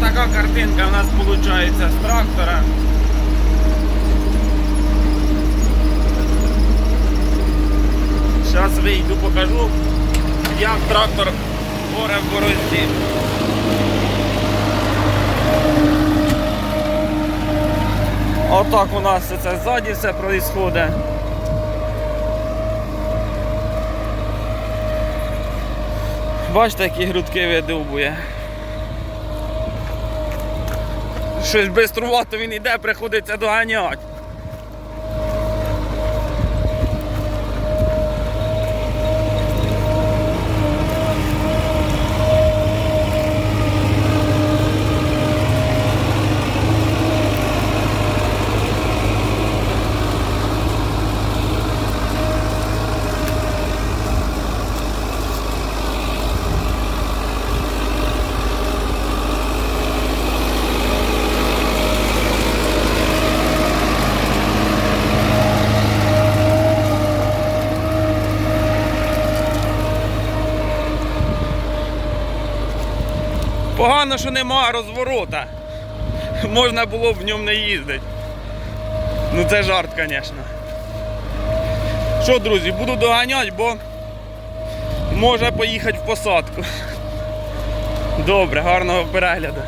така картинка в нас виходить з трактора. Зараз вийду, покажу, як трактор горе в борозді. Отак у нас це ззаді все відбувається. Бачите, які грудки видовбує. Щось биструвати він іде, приходиться доганяти. Погано, що нема розворота. Можна було б в ньому не їздити. Ну це жарт, звісно. Що, друзі, буду доганяти, бо може поїхати в посадку. Добре, гарного перегляду.